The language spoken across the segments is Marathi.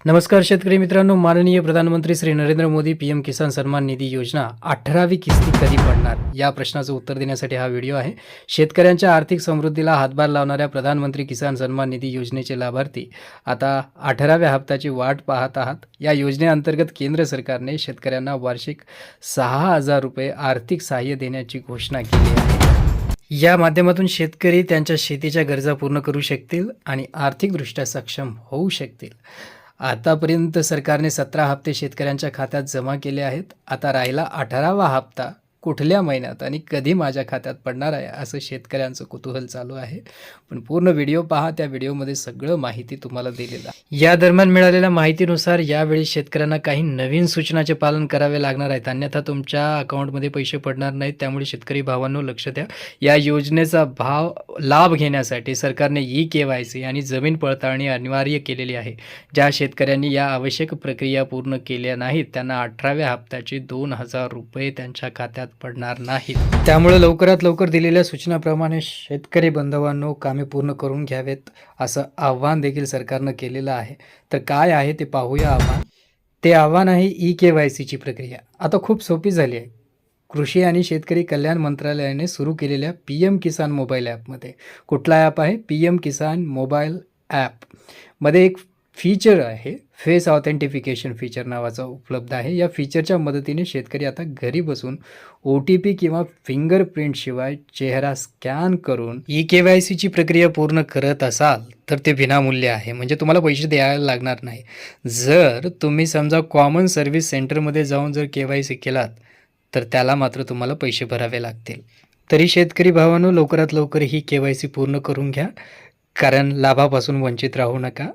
नमस्कार शेतकरी मित्रांनो माननीय प्रधानमंत्री श्री नरेंद्र मोदी पी एम किसान सन्मान निधी योजना अठरावी किस्ती कधी पडणार? या प्रश्नाचं उत्तर देण्यासाठी हा व्हिडिओ आहे. शेतकऱ्यांच्या आर्थिक समृद्धीला हातभार लावणाऱ्या प्रधानमंत्री किसान सन्मान निधी योजनेचे लाभार्थी आता अठराव्या हप्त्याची वाट पाहत आहात. या योजनेअंतर्गत केंद्र सरकारने शेतकऱ्यांना वार्षिक सहा हजार रुपये आर्थिक सहाय्य देण्याची घोषणा केली आहे. या माध्यमातून शेतकरी त्यांच्या शेतीच्या गरजा पूर्ण करू शकतील आणि आर्थिकदृष्ट्या सक्षम होऊ शकतील. आतापर्यंत सरकारने सतरा हप्ते शेतकऱ्यांच्या खात्यात जमा केले आहेत. आता राहिला अठरावा हप्ता. कुठल्या महिन्यात आणि कधी माझ्या खात्यात पडणार आहे असं शेतकऱ्यांचं कुतूहल चालू आहे. पण पूर्ण व्हिडिओ पहा त्या व्हिडिओमध्ये सगळं माहिती तुम्हाला दिलेलं आहे. या दरम्यान मिळालेल्या माहितीनुसार यावेळी शेतकऱ्यांना काही नवीन सूचनाचे पालन करावे लागणार आहेत. अन्यथा तुमच्या अकाउंटमध्ये पैसे पडणार नाहीत. त्यामुळे शेतकरी भावांनो लक्ष द्या. या योजनेचा भाव लाभ घेण्यासाठी सरकारने ई के वाय सी आणि जमीन पडताळणी अनिवार्य केलेली आहे. ज्या शेतकऱ्यांनी या आवश्यक प्रक्रिया पूर्ण केल्या नाहीत त्यांना अठराव्या हप्त्याचे दोन हजार रुपये त्यांच्या खात्यात पडणार नाहीत. त्यामुळे लवकरात लवकर दिलेल्या सूचनाप्रमाणे शेतकरी बांधवांनो कामे पूर्ण करून घ्यावेत असं आव्हान देखील सरकारनं केलेलं आहे. तर काय आहे ते पाहूया आव्हान ते आव्हान आहे ई के वाय सीची प्रक्रिया. आता खूप सोपी झाली आहे. कृषी आणि शेतकरी कल्याण मंत्रालयाने सुरू केलेल्या पी एम किसान मोबाईल ॲपमध्ये. कुठला ॲप आहे? P M Kisan mobile app. मध्ये एक फीचर आहे. फेस ऑथेंटिफिकेशन फीचर नावाचा उपलब्ध आहे. या फीचरच्या मदतीने शेतकरी आता घरी बसून ओ टी पी किंवा फिंगरप्रिंटशिवाय चेहरा स्कॅन करून ई के वाय सीची प्रक्रिया पूर्ण करत असाल तर ते विनामूल्य आहे. म्हणजे तुम्हाला पैसे द्यायला लागणार नाही. जर तुम्ही समजा कॉमन सर्व्हिस सेंटरमध्ये जाऊन जर के वाय सी केलात तर त्याला मात्र तुम्हाला पैसे भरावे लागतील. तरी शेतकरी भावानं लवकरात लवकर ही के वाय सी पूर्ण करून घ्या. कारण लाभापासून वंचित राहू नका.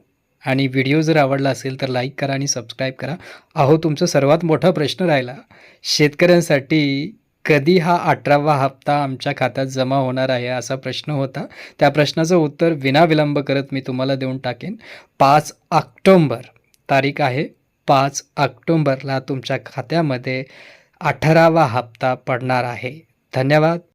आणि व्हिडिओ जर आवडला असेल तर लाईक करा आणि सबस्क्राईब करा. अहो तुमचा सर्वात मोठा प्रश्न राहिला. शेतकऱ्यांसाठी कधी हा अठरावा हप्ता आमच्या खात्यात जमा होणार आहे असा प्रश्न होता. त्या प्रश्नाचं उत्तर विनाविलंब करत मी तुम्हाला देऊन टाकेन. पाच ऑक्टोंबर तारीख आहे. पाच ऑक्टोंबरला तुमच्या खात्यामध्ये अठरावा हप्ता पडणार आहे. धन्यवाद.